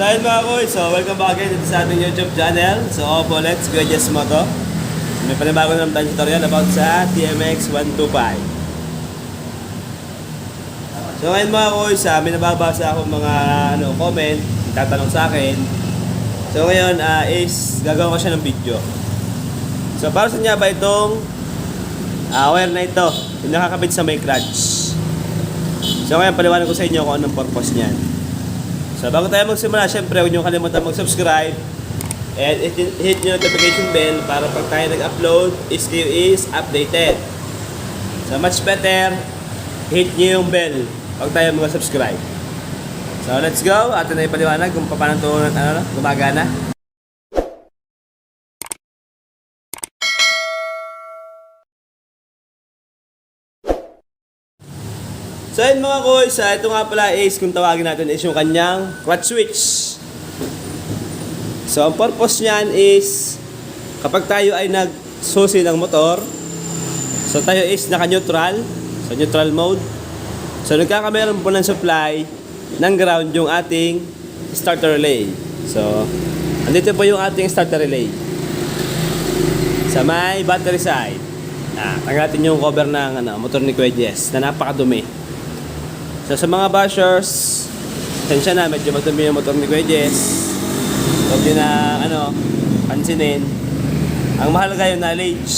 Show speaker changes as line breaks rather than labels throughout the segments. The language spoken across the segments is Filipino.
So ayun mga koy, so welcome back again dito sa ating YouTube channel. So Oppo Let's Go Just Moto. May panibago naman tayong tutorial about sa TMX 125. So ngayon mga koy, sa may nababasa ako mga ano, comment, tatanong sa akin. So ngayon ah, is gagawa ko siya ng video. So para sa niya ba itong ah, wire na ito, yung nakakabit sa may clutch. So ngayon paliwanag ko sa inyo kung anong purpose niyan. So bago tayo magsimula, syempre huwag niyo kalimutan mag-subscribe and hit, yung notification bell para pag tayo nag-upload, is kayo is updated. So much better, hit niyo yung bell pag tayo mag-subscribe. So let's go, atin na ipaliwanag kung paano ito ano, gumagana. So ayun mga koys, ah, ito nga pala is kung tawagin natin is yung kanyang clutch switch. So ang purpose niyan is kapag tayo ay nagsusi ng motor, so tayo is naka-neutral, so neutral mode. So nagkakameron po ng supply ng ground yung ating starter relay. So andito po yung ating starter relay. Sa may battery side. Ah, tanggatin yung cover ng ano, motor ni Kuya na napakadumi. So sa mga bashers, tensya na, medyo matumi yung motor ni Kuya Jess. Huwag nyo na, ano, pansinin. Ang mahalaga yung knowledge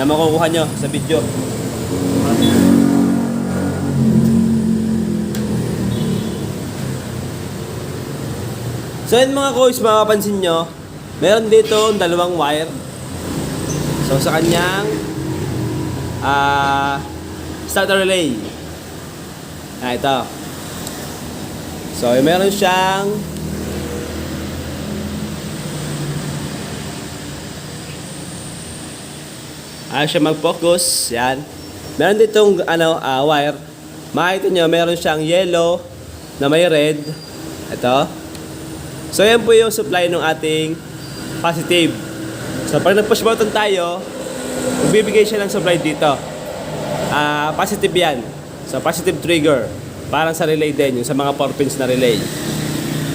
na makukuha nyo sa video. So yun mga koys, makapansin nyo, meron dito dalawang wire. So sa kanyang ah starter relay. Ah, ito. So, meron siyang Ayaw siya mag-focus. Yan. Meron ditong ano, ah, wire. Makikita nyo, meron siyang yellow na may red. Ito. So, yan po yung supply ng ating positive. So, pag nag-push button tayo, magbibigay siya ng supply dito. Ah, positive yan. So, positive trigger. Parang sa relay din, yung sa mga 4 pins na relay.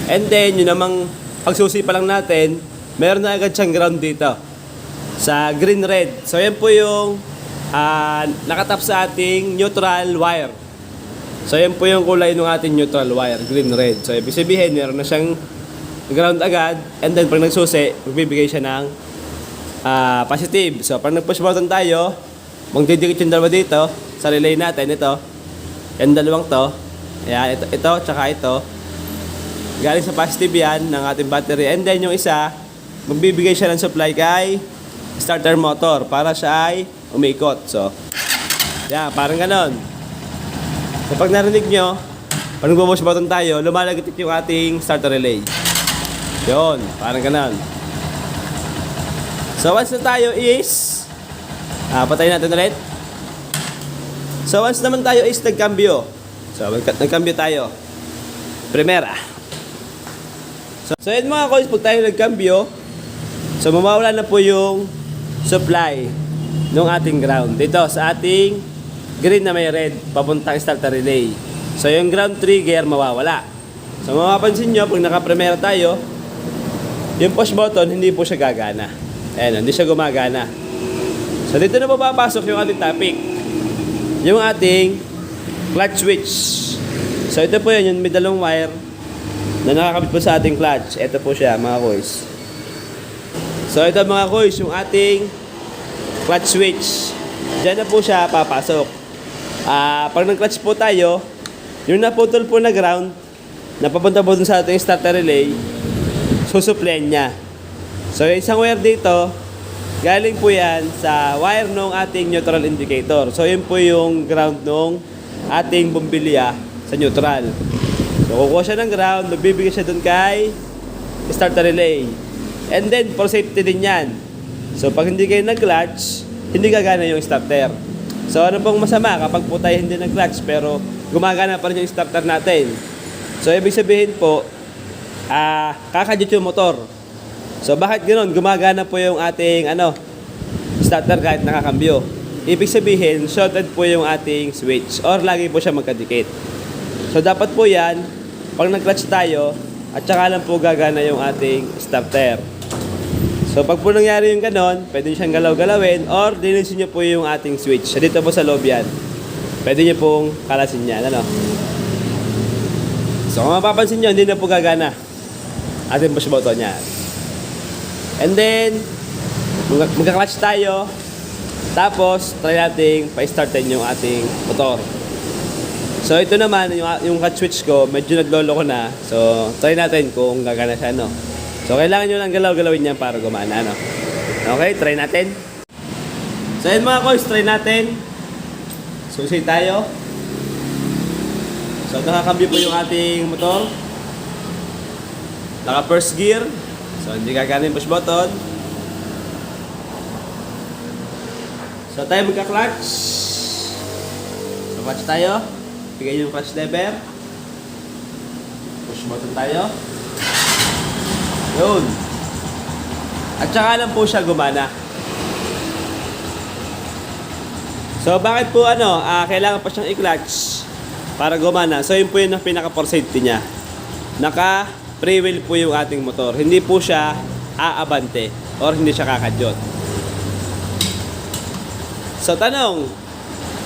And then, yun namang pagsusi pa lang natin, meron na agad siyang ground dito. Sa green red. So, yan po yung ah, nakatap sa ating neutral wire. So, yan po yung kulay ng ating neutral wire, green red. So, ibig sabihin, meron na siyang ground agad. And then, pag nagsusi, magbibigay siya ng ah, positive. So, pag nag-push button tayo, magdidikit yung dalawa dito sa relay natin. Ito. Yung dalawang to. Ayan, ito, ito, tsaka ito. Galing sa positive yan ng ating battery. And then yung isa, magbibigay siya ng supply kay starter motor para siya ay umikot. So, yan, parang ganon. So, pag narinig nyo, pag nagbubush button tayo, lumalagitik yung ating starter relay. Yun, parang ganon. So, once na tayo is, ah, patayin natin ulit. So, once naman tayo is nagkambyo. So, nagka- nagkambyo tayo. Primera. So, so yun mga koys, pag tayo nagkambyo, so mawawala na po yung supply ng ating ground. Dito sa ating green na may red, papuntang starter relay. So yung ground trigger mawawala. So mapapansin nyo, pag naka-primera tayo, yung push button, hindi po siya gagana. Ayan, hindi siya gumagana. So dito na po papasok yung ating topic. Yung ating clutch switch. So ito po yun, yung may dalawang wire na nakakabit po sa ating clutch. Ito po siya mga koys. So ito mga koys, yung ating clutch switch. Diyan na po siya papasok. Ah, pag nag-clutch po tayo, yung naputol po na ground, napapunta po dun sa ating starter relay, susuplayan niya. So yung isang wire dito, galing po yan sa wire ng ating neutral indicator. So yun po yung ground ng ating bumbilya sa neutral. So kukuha siya ng ground, magbibigay siya dun kay starter relay. And then for safety din yan. So pag hindi kayo nag-clutch, hindi gagana yung starter. So ano pong masama kapag po tayo hindi nag-clutch pero gumagana pa rin yung starter natin. So ibig sabihin po, ah kakadyo yung motor. So bakit ganoon? Gumagana po yung ating ano, starter kahit nakakambyo. Ibig sabihin, shorted po yung ating switch or lagi po siya magkadikit. So dapat po yan, pag nag-clutch tayo, at saka lang po gagana yung ating starter. So pag po nangyari yung ganon, pwede siyang galaw-galawin or dinisin nyo po yung ating switch. So dito po sa loob yan. Pwede nyo pong kalasin yan. Ano? So kung mapapansin nyo, hindi na po gagana. Ating push button yan. And then, mag- magka-clutch tayo. Tapos, try nating pa-startin yung ating motor. So ito naman, yung, yung clutch switch ko, medyo naglolo ko na. So, try natin kung gagana siya, no? So, kailangan nyo lang galaw-galawin yan para gumana, no? Okay, try natin. So, yun mga koys, try natin. Susi tayo. So, nakakambyo po yung ating motor. Naka first gear. So, hindi gagana yung push button. So, tayo magka-clutch. So, clutch tayo. Bigay yung clutch lever. Push button tayo. Yun. At saka lang po siya gumana. So, bakit po ano, ah, kailangan pa siyang i-clutch para gumana? So, yun po yung pinaka-for safety niya. Naka pre-wheel po yung ating motor. Hindi po siya aabante or hindi siya kakadyot. So, tanong,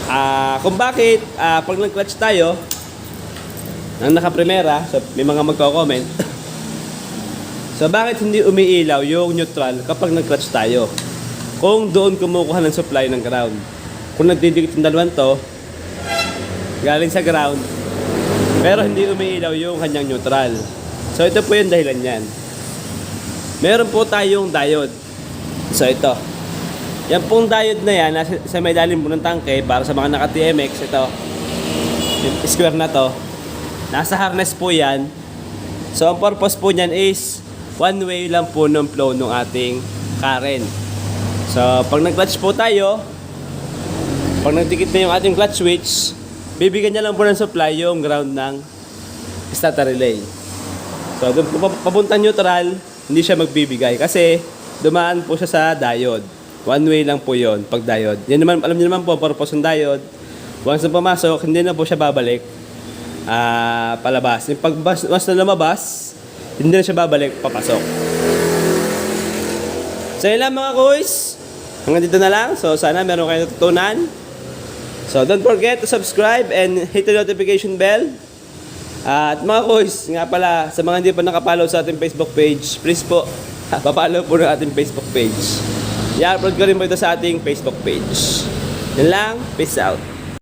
ah, kung bakit ah, pag nag-clutch tayo, nang naka-primera, so may mga magko-comment, so bakit hindi umiilaw yung neutral kapag nag-clutch tayo? Kung doon kumukuha ng supply ng ground. Kung nagdidikit yung dalawang to, galing sa ground, pero hindi umiilaw yung kanyang neutral. So ito po yung dahilan yan. Meron po tayong diode. So ito. Yan pong diode na yan, nasa, sa may dalim po ng tangke, para sa mga naka-TMX, ito. Yung square na to. Nasa harness po yan. So ang purpose po niyan is one way lang po ng flow ng ating current. So pag nag-clutch po tayo, pag nagdikit na yung ating clutch switch, bibigyan niya lang po ng supply yung ground ng starter relay. So, doon po pa- papuntang neutral, hindi siya magbibigay kasi dumaan po siya sa diode. One way lang po yon pag diode. Yan naman, alam niyo naman po, purpose ng diode. Once na pumasok, hindi na po siya babalik ah palabas. Yung pag once na lumabas, hindi na siya babalik papasok. So yun lang mga kuys. Hanggang dito na lang. So sana meron kayo natutunan. So don't forget to subscribe and hit the notification bell. At mga kuys, nga pala, sa mga hindi pa nakapollow sa ating Facebook page, please po, papalo po ng ating Facebook page. I-upload ko rin po ito sa ating Facebook page. Yan lang, peace out.